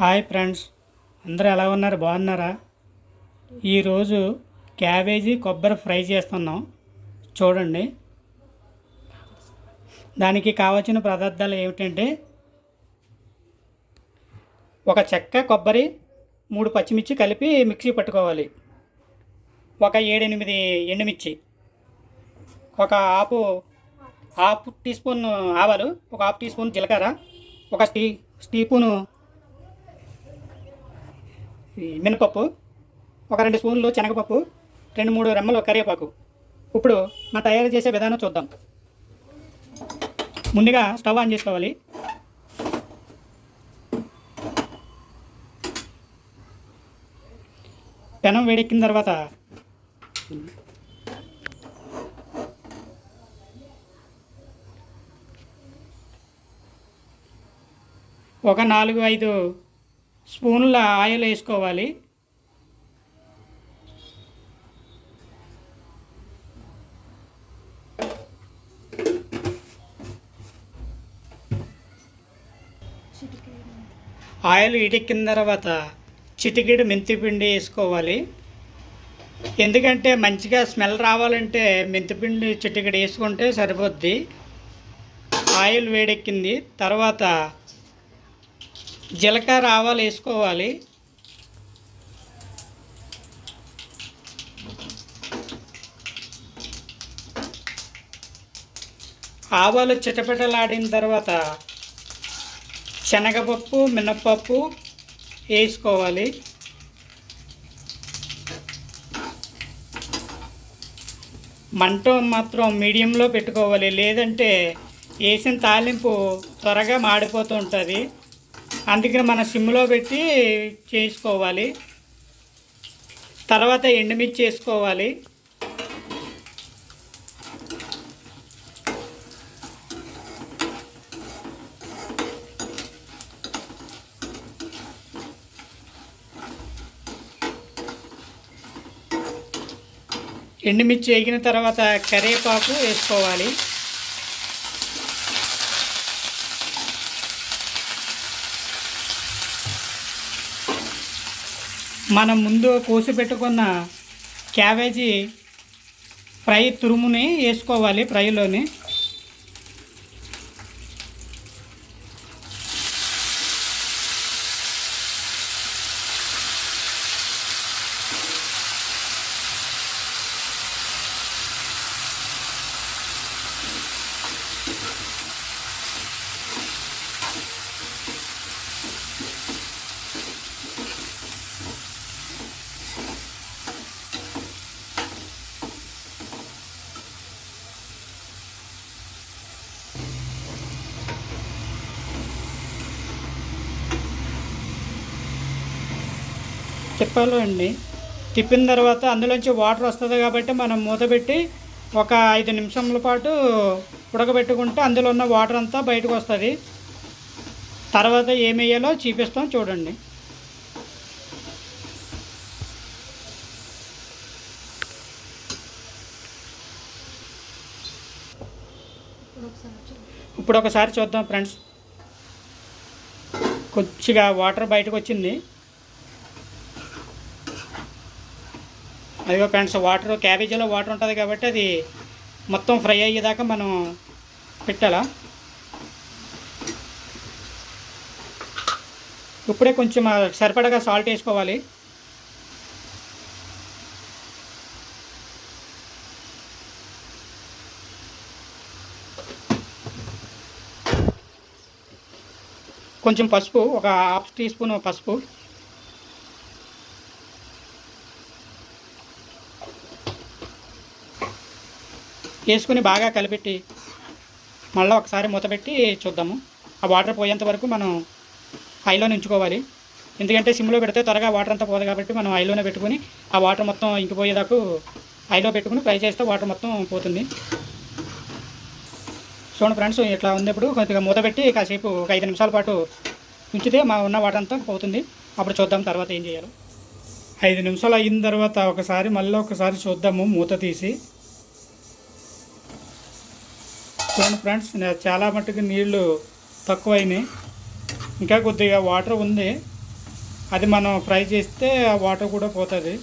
Hi friends. అందరూ ఎలా ఉన్నారు? బాగున్నారా? ఈరోజు క్యాబేజీ కొబ్బరి ఫ్రై చేస్తున్నాం. చూడండి. దానికి కావాల్సిన పదార్థాలు ఏమిటంటే ఒక చెక్క కొబ్బరి మూడు పచ్చిమిర్చి కలిపి మిక్సీ పట్టుకోవాలి. ఒక ఏడెనిమిది ఎండుమిర్చి ఒక ఆపు హాఫ్ టీ స్పూన్ ఆవాలు ఒక హాఫ్ టీ స్పూన్ జీలకర్ర ఒక టీ టీ స్పూను మినపప్పు ఒక రెండు స్పూన్లు శనగపప్పు రెండు మూడు రెమ్మలు కరివేపాకు. ఇప్పుడు మా తయారు చేసే విధానం చూద్దాం. ముందుగా స్టవ్ ఆన్ చేసుకోవాలి. పెనం వేడెక్కిన తర్వాత ఒక నాలుగు ఐదు స్పూన్ల ఆయిల్ వేసుకోవాలి. ఆయిల్ ఇటెక్కిన తర్వాత చిటికెడు మెంతిపిండి వేసుకోవాలి. ఎందుకంటే మంచిగా స్మెల్ రావాలంటే మెంతిపిండి చిటికెడు వేసుకుంటే సరిపోద్ది. ఆయిల్ వేడెక్కింది. తర్వాత జీలకర్ర ఆవాలు వేసుకోవాలి. ఆవాలు చిటపెటలాడిన తర్వాత శనగపప్పు మినప్పప్పు వేసుకోవాలి. మంట మాత్రం మీడియంలో పెట్టుకోవాలి. లేదంటే వేసిన తాలింపు త్వరగా మాడిపోతూ ఉంటుంది. అందుకని మన సిమ్లో పెట్టి చేసుకోవాలి. తర్వాత ఎండుమిర్చి వేసుకోవాలి ఎండుమిర్చి వేగిన తర్వాత కరివేపాకు వేసుకోవాలి. మనం ముందు కోసి పెట్టుకున్న క్యాబేజీ ఫ్రై తురుముని వేసుకోవాలి ఫ్రైలోని. తిప్పాలో అండి. తిప్పిన తర్వాత అందులోంచి వాటర్ వస్తుంది కాబట్టి మనం మూత పెట్టి ఒక ఐదు నిమిషముల పాటు ఉడకబెట్టుకుంటే అందులో ఉన్న వాటర్ అంతా బయటకు వస్తుంది. తర్వాత ఏమేయాలో చూపిస్తాం చూడండి. ఇప్పుడు ఒకసారి చూద్దాం ఫ్రెండ్స్. కొద్దిగా వాటర్ బయటకు వచ్చింది. అదిగో ఫ్రెండ్స్ వాటర్ క్యాబేజీలో వాటర్ ఉంటుంది కాబట్టి అది మొత్తం ఫ్రై అయ్యేదాకా మనం పెట్టాలా? ఇప్పుడే కొంచెం సరిపడగా సాల్ట్ వేసుకోవాలి. కొంచెం పసుపు ఒక హాఫ్ టీ స్పూన్ పసుపు. వేసుకుని బాగా కలిపెట్టి మళ్ళీ ఒకసారి మూతపెట్టి చూద్దాము. ఆ వాటర్ పోయేంత వరకు మనం హైలో ఉంచుకోవాలి ఎందుకంటే సిమ్లో పెడితే త్వరగా వాటర్ అంతా పోదు కాబట్టి మనం హైలోనే పెట్టుకుని ఆ వాటర్ మొత్తం ఇంకిపోయేదాకు హైలో పెట్టుకుని ఫ్రై చేస్తే వాటర్ మొత్తం పోతుంది. చూడండి ఫ్రెండ్స్ ఇట్లా ఉంది ఇప్పుడు కొద్దిగా మూత పెట్టి కాసేపు ఒక ఐదు నిమిషాల పాటు ఉంచితే మా ఉన్న వాటర్ అంతా పోతుంది. అప్పుడు చూద్దాం తర్వాత ఏం చేయాలో. ఐదు నిమిషాలు అయిన తర్వాత ఒకసారి మళ్ళీ ఒకసారి చూద్దాము మూత తీసి. చూడండి ఫ్రెండ్స్ చాలా మట్టుకు నీళ్ళు తక్కువైనాయి. ఇంకా కొద్దిగా వాటర్ ఉంది. అది మనం ఫ్రై చేస్తే ఆ వాటర్ కూడా పోతుంది.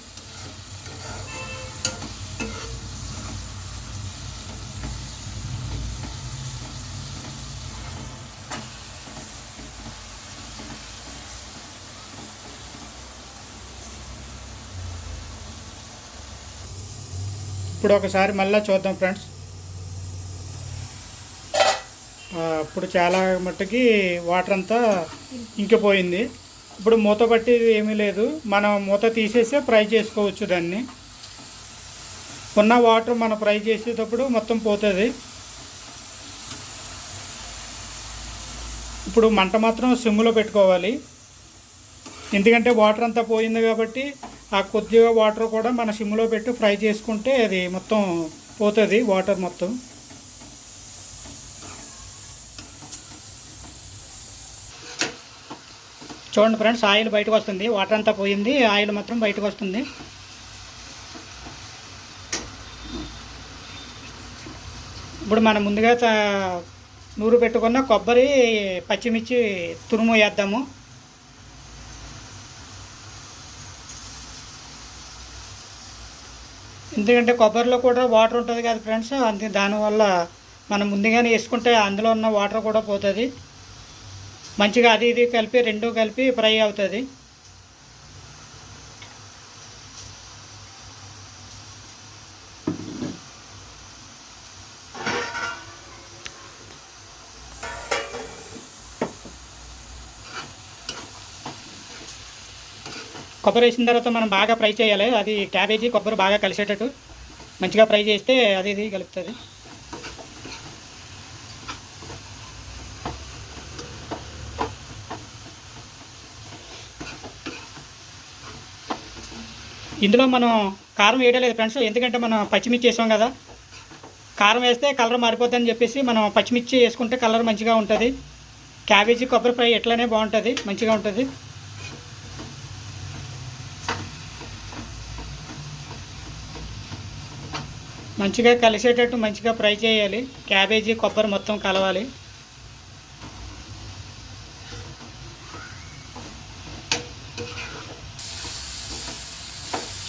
ఇప్పుడు ఒకసారి మళ్ళీ చూద్దాం ఫ్రెండ్స్. అప్పుడు చాలా మట్టుకి వాటర్ అంతా ఇంకిపోయింది ఇప్పుడు మూత పట్టేది ఏమీ లేదు. మనం మూత తీసేస్తే ఫ్రై చేసుకోవచ్చు దాన్ని. ఉన్న వాటర్ మనం ఫ్రై చేసేటప్పుడు మొత్తం పోతుంది. ఇప్పుడు మంట మాత్రం సిమ్లో పెట్టుకోవాలి. ఎందుకంటే వాటర్ అంతా పోయింది కాబట్టి ఆ కొద్దిగా వాటర్ కూడా మన సిమ్లో పెట్టి ఫ్రై చేసుకుంటే అది మొత్తం పోతుంది వాటర్ మొత్తం. చూడండి ఫ్రెండ్స్ ఆయిల్ బయటకు వస్తుంది. వాటర్ అంతా పోయింది. ఆయిల్ మాత్రం బయటకు వస్తుంది. ఇప్పుడు మనం ముందుగా నూరు పెట్టుకున్న కొబ్బరి పచ్చిమిర్చి తురుము వేద్దాము. ఎందుకంటే కొబ్బరిలో కూడా వాటర్ ఉంటుంది కదా ఫ్రెండ్స్ అంతే దానివల్ల మనం ముందుగానే వేసుకుంటే అందులో ఉన్న వాటర్ కూడా పోతుంది. మంచిగా అది ఇది కలిపి రెండు కలిపి ఫ్రై అవుతుంది. కొబ్బరి వేసిన తర్వాత మనం బాగా ఫ్రై చేయాలి. అది క్యాబేజీ కొబ్బరి బాగా కలిసేటట్టు మంచిగా ఫ్రై చేస్తే అది ఇది కలుపుతుంది. ఇందులో మనం కారం వేయలేదు ఫ్రెండ్స్. ఎందుకంటే మనం పచ్చిమిర్చి వేసాం కదా. కారం వేస్తే కలర్ మారిపోతుందని చెప్పేసి మనం పచ్చిమిర్చి వేసుకుంటే కలర్ మంచిగా ఉంటుంది. క్యాబేజీ కొబ్బరి ఫ్రై ఎట్లానే బాగుంటుంది. మంచిగా ఉంటుంది. మంచిగా కలిసేటట్టు మంచిగా ఫ్రై చేయాలి. క్యాబేజీ కొబ్బరి మొత్తం కలవాలి.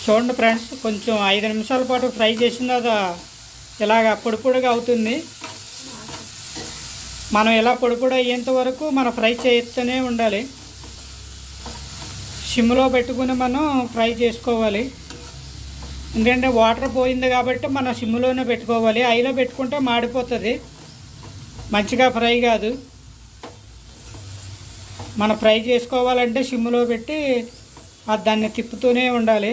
చూడండి ఫ్రెండ్స్ కొంచెం ఐదు నిమిషాల పాటు ఫ్రై చేసిన తర్వాత ఇలాగ పొడి పొడిగా అవుతుంది. మనం ఇలా పొడి పొడి అయ్యేంత వరకు మనం ఫ్రై చేస్తూనే ఉండాలి. సిమ్లో పెట్టుకుని మనం ఫ్రై చేసుకోవాలి. ఎందుకంటే వాటర్ పోయింది కాబట్టి మనం సిమ్లోనే పెట్టుకోవాలి. ఐలో పెట్టుకుంటే మాడిపోతుంది. మంచిగా ఫ్రై కాదు. మనం ఫ్రై చేసుకోవాలంటే సిమ్లో పెట్టి దాన్ని తిప్పుతూనే ఉండాలి.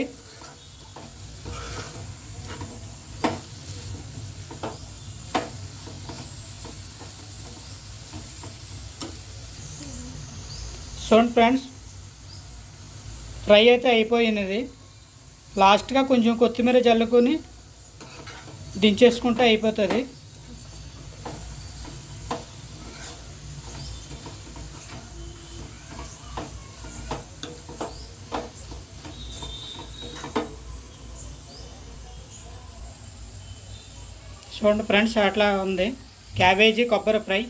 చూడండి ఫ్రెండ్స్. ఫ్రై అయితే అయిపోయినది. లాస్ట్గా కొంచెం కొత్తిమీర జల్లుకొని దించేసుకుంటే అయిపోతుంది. చూడండి ఫ్రెండ్స్ అట్లా ఉంది. క్యాబేజీ కొబ్బరి ఫ్రై.